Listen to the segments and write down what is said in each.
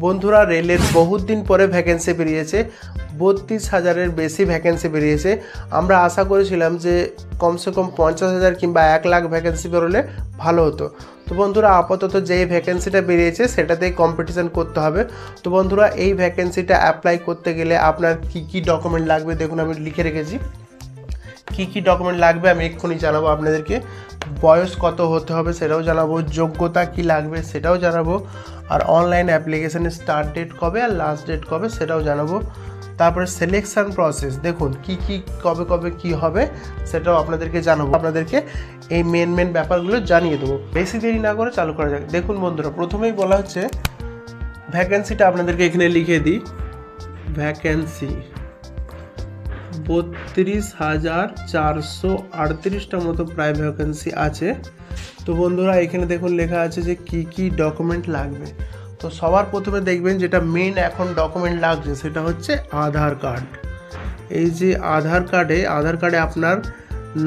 বন্ধুরা রেলের বহুত দিন পরে ভ্যাকেন্সি বেরিয়েছে। বত্রিশ হাজারের বেশি ভ্যাকেন্সি বেরিয়েছে। আমরা আশা করেছিলাম যে কমসে কম পঞ্চাশ হাজার কিংবা এক লাখ ভ্যাকেন্সি বেরোলে ভালো হতো। তো বন্ধুরা, আপাতত যেই ভ্যাকেন্সিটা বেরিয়েছে, সেটাতেই কম্পিটিশান করতে হবে। তো বন্ধুরা, এই ভ্যাকেন্সিটা অ্যাপ্লাই করতে গেলে আপনার কী কী ডকুমেন্ট লাগবে? দেখুন, আমি লিখে রেখেছি। কী কী ডকুমেন্ট লাগবে, আমি এক্ষুনি জানাব আপনাদেরকে। বয়স কত হতে হবে, সেটাও জানাব। যোগ্যতা কি লাগবে, সেটাও জানাব। আর অনলাইন অ্যাপ্লিকেশানের স্টার্ট ডেট কবে আর লাস্ট ডেট কবে সেটাও জানাব। তারপরে সিলেকশান প্রসেস দেখুন কি কি কবে কবে কি হবে সেটাও আপনাদেরকে জানাব। আপনাদেরকে এই মেন মেন ব্যাপারগুলো জানিয়ে দেবো। বেশি দেরি না করে চালু করা যাক। দেখুন বন্ধুরা, প্রথমেই বলা হচ্ছে ভ্যাকেন্সিটা আপনাদেরকে এখানে লিখে দিই। ভ্যাকেন্সি বত্রিশ হাজার চারশো আটত্রিশটা মতো প্রায় ভ্যাকেন্সি আছে। তো বন্ধুরা, এখানে দেখুন লেখা আছে যে কি কি ডকুমেন্ট লাগবে। তো সবার প্রথমে দেখবেন যেটা মেন এখন ডকুমেন্ট লাগছে, সেটা হচ্ছে আধার কার্ড এই যে আধার কার্ডে আধার কার্ডে আপনার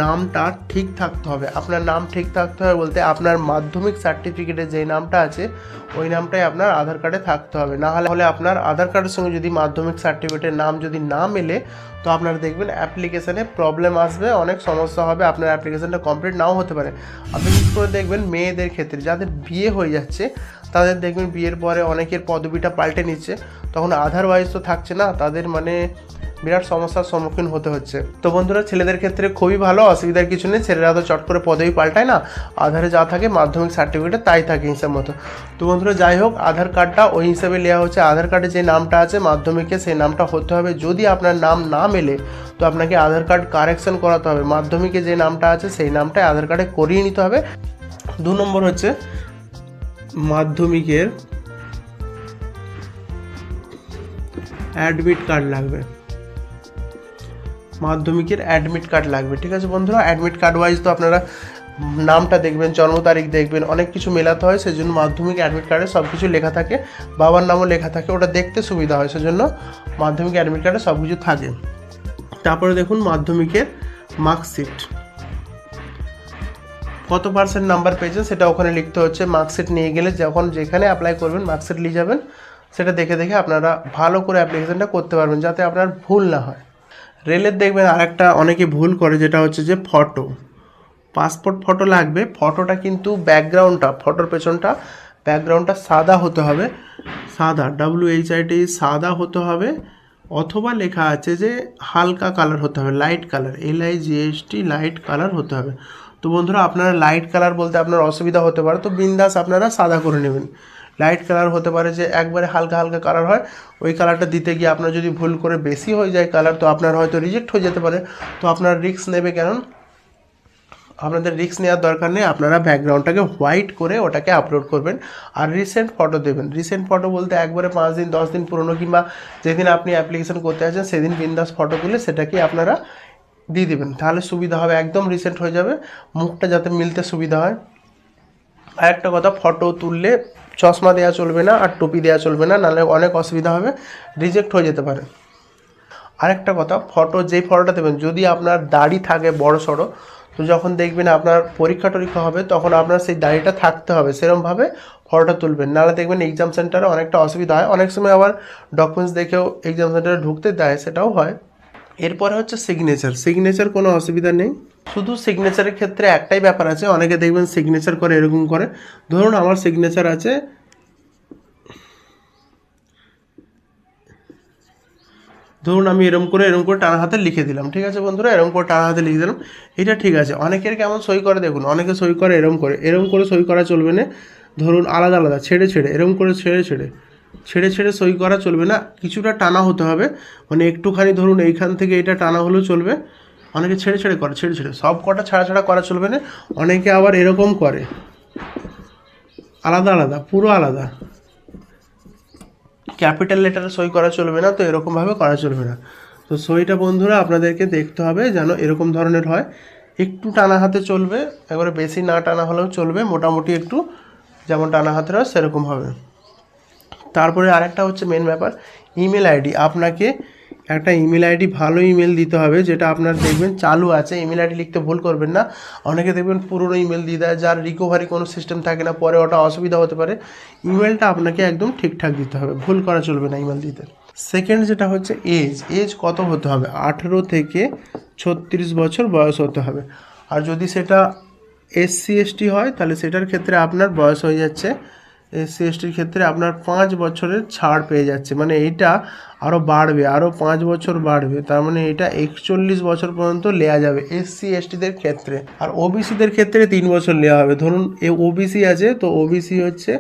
নামটা ঠিক থাকতে হবে। আপনার নাম ঠিক থাকতে হবে বলতে আপনার মাধ্যমিক সার্টিফিকেটে যে নামটা আছে, ওই নামটাই আপনার আধার কার্ডে থাকতে হবে। না হলে আপনার আধার কার্ডের সঙ্গে যদি মাধ্যমিক সার্টিফিকেটের নাম যদি না মেলে, তো আপনারা দেখবেন অ্যাপ্লিকেশানে প্রবলেম আসবে, অনেক সমস্যা হবে, আপনার অ্যাপ্লিকেশানটা কমপ্লিট নাও হতে পারে। আপনি বিশেষ করে দেখবেন মেয়েদের ক্ষেত্রে, যাদের বিয়ে হয়ে যাচ্ছে, তাদের দেখবেন বিয়ের পরে অনেকের পদবিটা পাল্টে নিচ্ছে। তখন আধার ওয়াইজ তো থাকছে না, তাদের মানে বিরাট সমস্যার সম্মুখীন হতে হচ্ছে। তো বন্ধুরা, ছেলেদের ক্ষেত্রে খুবই ভালো, অসুবিধার কিছু নেই। ছেলেরা তো চট করে পদবি পাল্টায় না। আধারে যা থাকে, মাধ্যমিক সার্টিফিকেটে তাই থাকে হিসাব মতো। তো বন্ধুরা, যাই হোক, আধার কার্ডটা ওই হিসাবে নেওয়া হচ্ছে। আধার কার্ডে যে নামটা আছে, মাধ্যমিকে সেই নামটা হতে হবে। যদি আপনার নাম না মেলে, তো আপনাকে আধার কার্ড কারেকশন করাতে হবে। মাধ্যমিকে যে নামটা আছে, সেই নামটাই আধার কার্ডে করিয়ে নিতে হবে। দু নম্বর হচ্ছে, মাধ্যমিকের অ্যাডমিট কার্ড লাগবে। মাধ্যমিকের অ্যাডমিট কার্ড লাগবে, ঠিক আছে বন্ধুরা? অ্যাডমিট কার্ড ওয়াইজ তো আপনারা নামটা দেখবেন, জন্ম তারিখ দেখবেন, অনেক কিছু মেলাতে হয়, সেজন্য মাধ্যমিক অ্যাডমিট কার্ডে সব কিছু লেখা থাকে, বাবার নামও লেখা থাকে, ওটা দেখতে সুবিধা হয়, সেজন্য মাধ্যমিক অ্যাডমিট কার্ডে সব কিছু থাকে। তারপরে দেখুন মাধ্যমিকের মার্কশিট কত পার্সেন্ট নাম্বার পেয়েছেন সেটা ওখানে লিখতে হচ্ছে। মার্কশিট নিয়ে গেলে যখন যেখানে অ্যাপ্লাই করবেন মার্কশিট নিয়ে যাবেন, সেটা দেখে দেখে আপনারা ভালো করে অ্যাপ্লিকেশনটা করতে পারবেন, যাতে আপনার ভুল না হয়। রেলের দেখবেন আরেকটা অনেকে ভুল করে, যেটা হচ্ছে যে ফটো পাসপোর্ট ফটো লাগবে ফটোটা কিন্তু ব্যাকগ্রাউন্ডটা ফটোর পেছনটা ব্যাকগ্রাউন্ডটা সাদা হতে হবে। সাদা ডাব্লিউ এইচ আইটি সাদা হতে হবে, অথবা লেখা আছে যে হালকা কালার হতে হবে light colour L I GST light colour হতে হবে। তো বন্ধুরা, আপনারা লাইট কালার বলতে আপনার অসুবিধা হতে পারে, তো বিন্দাস আপনারা সাদা করে নেবেন। লাইট কালার হতে পারে যে একবারে হালকা হালকা কালার হয়, ওই কালারটা দিতে গিয়ে আপনার যদি ভুল করে বেশি হয়ে যায় কালার তো আপনার হয়তো রিজেক্ট হয়ে যেতে পারে। তো আপনার রিস্ক নেবে কেন আপনাদের রিস্ক নেওয়ার দরকার নেই, আপনারা ব্যাকগ্রাউন্ডটাকে হোয়াইট করে ওটাকে আপলোড করবেন আর রিসেন্ট ফটো দেবেন। রিসেন্ট ফটো বলতে একবারে পাঁচ দিন, দশ দিন পুরনো কিংবা যেদিন আপনি অ্যাপ্লিকেশন করতে আছেন সেদিন বিন্দাস ফটো তুলে সেটাকে আপনারা দিয়ে দেবেন। তাহলে সুবিধা হবে, একদম রিসেন্ট হয়ে যাবে, মুখটা যাতে মিলতে সুবিধা হয়। আর একটা কথা ফটো তুললে চশমা দেওয়া চলবে না আর টুপি দেওয়া চলবে না নাহলে অনেক অসুবিধা হবে রিজেক্ট হয়ে যেতে পারে। আরেকটা কথা ফটো যেই ফটোটা দেবেন, যদি আপনার দাড়ি থাকে বড় সড়ো, তো যখন দেখবেন আপনার পরীক্ষা টরীক্ষা হবে, তখন আপনার সেই দাড়িটা থাকতে হবে সেরমভাবে ফটোটা তুলবেন। নাহলে দেখবেন এক্সাম সেন্টারে অনেকটা অসুবিধা হয়, অনেক সময় আবার ডকুমেন্টস দেখেও এক্সাম সেন্টারে ঢুকতে দেয়, সেটাও হয়। এরপরে হচ্ছে সিগনেচার সিগনেচার কোনো অসুবিধা নেই। শুধু সিগনেচারের ক্ষেত্রে একটাই ব্যাপার আছে, অনেকে দেখবেন সিগনেচার করে, এরকম করে। ধরুন আমার সিগনেচার আছে, ধরুন আমি এরকম করে এরকম করে টানা হাতে লিখে দিলাম, ঠিক আছে বন্ধুরা? এরকম করে টানা হাতে লিখে দিলাম, এটা ঠিক আছে। অনেকের কেমন সই করে দেখুন, অনেকে সই করে এরকম করে। এরকম করে সই করা চলবে না। ধরুন আলাদা আলাদা, ছেড়ে ছেড়ে এরকম করে ছেড়ে ছেড়ে। ছেড়ে ছেড়ে সই করা চলবে না, কিছুটা টানা হতে হবে। মানে একটুখানি ধরুন এইখান থেকে এটা টানা হলেও চলবে। অনেকে ছেড়ে ছেড়ে করে, ছেড়ে ছেড়ে। সব কটা ছাড়া ছাড়া করা চলবে না, অনেকে আবার এরকম করে। আলাদা আলাদা, পুরো আলাদা। ক্যাপিটাল লেটারে সই করা চলবে না, তো এরকমভাবে করা চলবে না। তো সইটা বন্ধুরা, আপনাদেরকে দেখতে হবে যেন এরকম ধরনের হয়। একটু টানা হাতে চলবে, একবারে বেশি না টানা হলেও চলবে, মোটামুটি একটু যেমন টানা হাতের হয় সেরকম হবে। তারপরে আরেকটা হচ্ছে মেন ব্যাপার ইমেল আইডি আপনাকে একটা ইমেল আইডি ভালো ইমেল দিতে হবে, যেটা আপনার দেখবেন চালু আছে ইমেল আইডি লিখতে ভুল করবেন না। অনেকে দেখবেন পুরনো ইমেল দিয়ে দেয়, যার রিকভারি কোনো সিস্টেম থাকে না, পরে ওটা অসুবিধা হতে পারে। ইমেলটা আপনাকে একদম ঠিকঠাক দিতে হবে, ভুল করা চলবে না ইমেল দিতে। সেকেন্ড যেটা হচ্ছে এজ এজ কত হতে হবে? আঠেরো থেকে ছত্রিশ বছর বয়স হতে হবে। আর যদি সেটা এসসি এসটি হয়, তাহলে সেটার ক্ষেত্রে আপনার বয়স হয়ে যাচ্ছে এসসি এসটির ক্ষেত্রে আপনার পাঁচ বছরের ছাড় পেয়ে যাচ্ছে। মানে এইটা আরও বাড়বে আরও পাঁচ বছর বাড়বে। তার মানে এটা একচল্লিশ বছর পর্যন্ত নেওয়া যাবে এসসি এসটিদের ক্ষেত্রে। আর ওবিসিদের ক্ষেত্রে তিন বছর নেওয়া হবে। ধরুন, এ ওবিসি আছে, তো ওবিসি হচ্ছে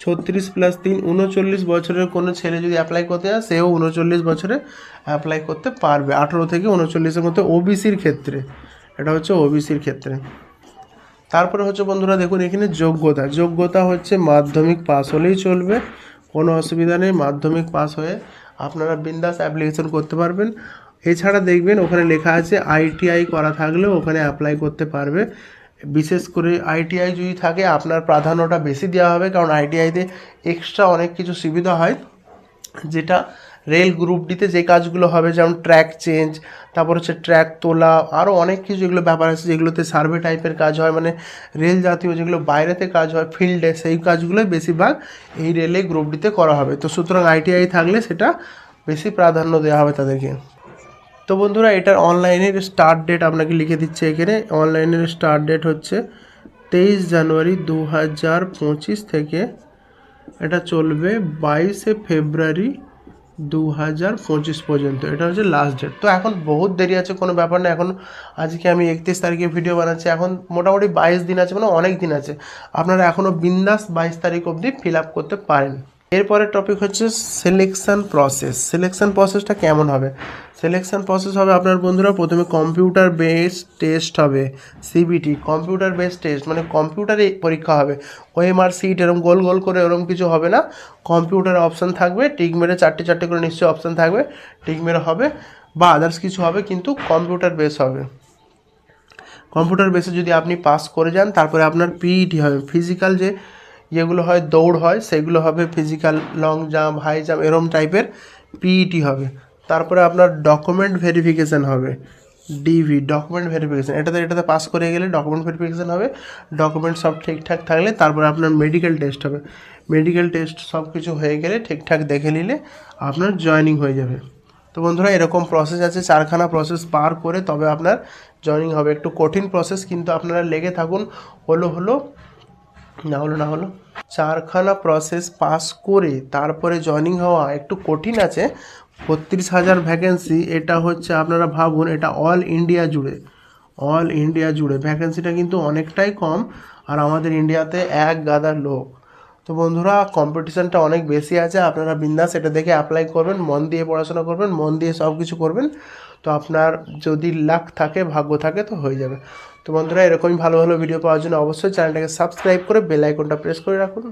ছত্রিশ প্লাস তিন, উনচল্লিশ বছরের কোনো ছেলে যদি অ্যাপ্লাই করতে যায় সেও উনচল্লিশ বছরে অ্যাপ্লাই করতে পারবে। আঠেরো থেকে উনচল্লিশের মধ্যে ওবিসির ক্ষেত্রে। এটা হচ্ছে ওবিসির ক্ষেত্রে। তারপরে হচ্ছে বন্ধুরা দেখুন, এখানে যোগ্যতা। যোগ্যতা হচ্ছে মাধ্যমিক পাস হলেই চলবে। কোনো অসুবিধা নেই, মাধ্যমিক পাস হয়ে আপনারা বিন্দাস অ্যাপ্লিকেশন করতে পারবেন। এছাড়া দেখবেন, ওখানে লেখা আছে আইটিআই করা থাকলেও ওখানে অ্যাপ্লাই করতে পারবে। বিশেষ করে আইটিআই যদি থাকে, আপনার প্রাধান্যটা বেশি দেওয়া হবে, কারণ আইটিআইতে এক্সট্রা অনেক কিছু সুবিধা হয়, যেটা রেল গ্রুপ ডিতে যে কাজগুলো হবে, যেমন ট্র্যাক চেঞ্জ তারপর হচ্ছে ট্র্যাক তোলা আরও অনেক কিছু যেগুলো ব্যাপার আছে যেগুলোতে সার্ভে টাইপের কাজ হয় মানে রেল জাতীয় যেগুলো বাইরেতে কাজ হয় ফিল্ডে সেই কাজগুলোই বেশিরভাগ এই রেলে গ্রুপ ডিতে করা হবে। তো সুতরাং আইটিআই থাকলে সেটা বেশি প্রাধান্য দেওয়া হবে তাদেরকে। তো বন্ধুরা, এটার অনলাইনের স্টার্ট ডেট আপনাকে লিখে দিচ্ছে এখানে। অনলাইনের স্টার্ট ডেট হচ্ছে তেইশ জানুয়ারি দু হাজার পঁচিশ থেকে, এটা চলবে বাইশে ফেব্রুয়ারি দু হাজার পঁচিশ পর্যন্ত। এটা হচ্ছে লাস্ট ডেট তো এখন বহুত দেরি আছে, কোনো ব্যাপার না। এখন আজকে আমি একত্রিশ তারিখে ভিডিও বানাচ্ছি। এখন মোটামুটি বাইশ দিন আছে মানে অনেক দিন আছে। আপনারা এখনও বিন্দাস বাইশ তারিখ অবধি ফিল আপ করতে পারেন। এরপরের টপিক হচ্ছে সিলেকশান প্রসেস সিলেকশান প্রসেসটা কেমন হবে? সিলেকশান প্রসেস হবে আপনার বন্ধুরা প্রথমে কম্পিউটার বেস টেস্ট হবে সিবিটি কম্পিউটার বেসড টেস্ট মানে কম্পিউটারে পরীক্ষা হবে। ওএমআর সিট এরকম গোল গোল করে এরকম কিছু হবে না। কম্পিউটার অপশান থাকবে টিক মেরে চারটে চারটে করে নিশ্চয়ই অপশান থাকবে টিক মেরে হবে বা আদার্স কিছু হবে কিন্তু কম্পিউটার বেস হবে। কম্পিউটার বেসে যদি আপনি পাস করে যান, তারপরে আপনার পিইটি হবে। ফিজিক্যাল যে যেগুলো হয় দৌড় হয়, সেগুলো হবে physical long jump high jump এরম টাইপের পিইটি হবে। তারপরে আপনার ডকুমেন্ট ভেরিফিকেশান হবে ডিভি ডকুমেন্ট ভেরিফিকেশান এটাতে এটাতে পাস করে গেলে ডকুমেন্ট ভেরিফিকেশান হবে ডকুমেন্ট সব ঠিকঠাক থাকলে তারপরে আপনার মেডিকেল টেস্ট হবে। মেডিকেল টেস্ট সব কিছু হয়ে গেলে ঠিকঠাক দেখে নিলে আপনার জয়েনিং হয়ে যাবে। তো বন্ধুরা, এরকম প্রসেস আছে, চারখানা প্রসেস পার করে তবে আপনার জয়েনিং হবে। একটু কঠিন প্রসেস কিন্তু আপনারা লেগে থাকুন, হলো হলো না হলো না হলো। চারখানা প্রসেস পাস করে তারপরে জয়েনিং হওয়া একটু কঠিন আছে। বত্রিশ হাজার ভ্যাকেন্সি এটা হচ্ছে আপনারা ভাবুন, এটা অল ইন্ডিয়া জুড়ে। অল ইন্ডিয়া জুড়ে। ভ্যাকেন্সিটা কিন্তু অনেকটাই কম, আর আমাদের ইন্ডিয়াতে এক গাদার লোক। তো বন্ধুরা কম্পিটিশানটা অনেক বেশি আছে। আপনারা বিন্দাস এটা দেখে অ্যাপ্লাই করবেন, মন দিয়ে পড়াশোনা করবেন, মন দিয়ে সব কিছু করবেন। তো আপনার যদি লাক থাকে, ভাগ্য থাকে, তো হয়ে যাবে। তো বন্ধুরা, এরকমই ভালো ভালো ভিডিও পাওয়ার জন্য অবশ্যই চ্যানেলটাকে সাবস্ক্রাইব করে বেল আইকনটা প্রেস করে রাখুন।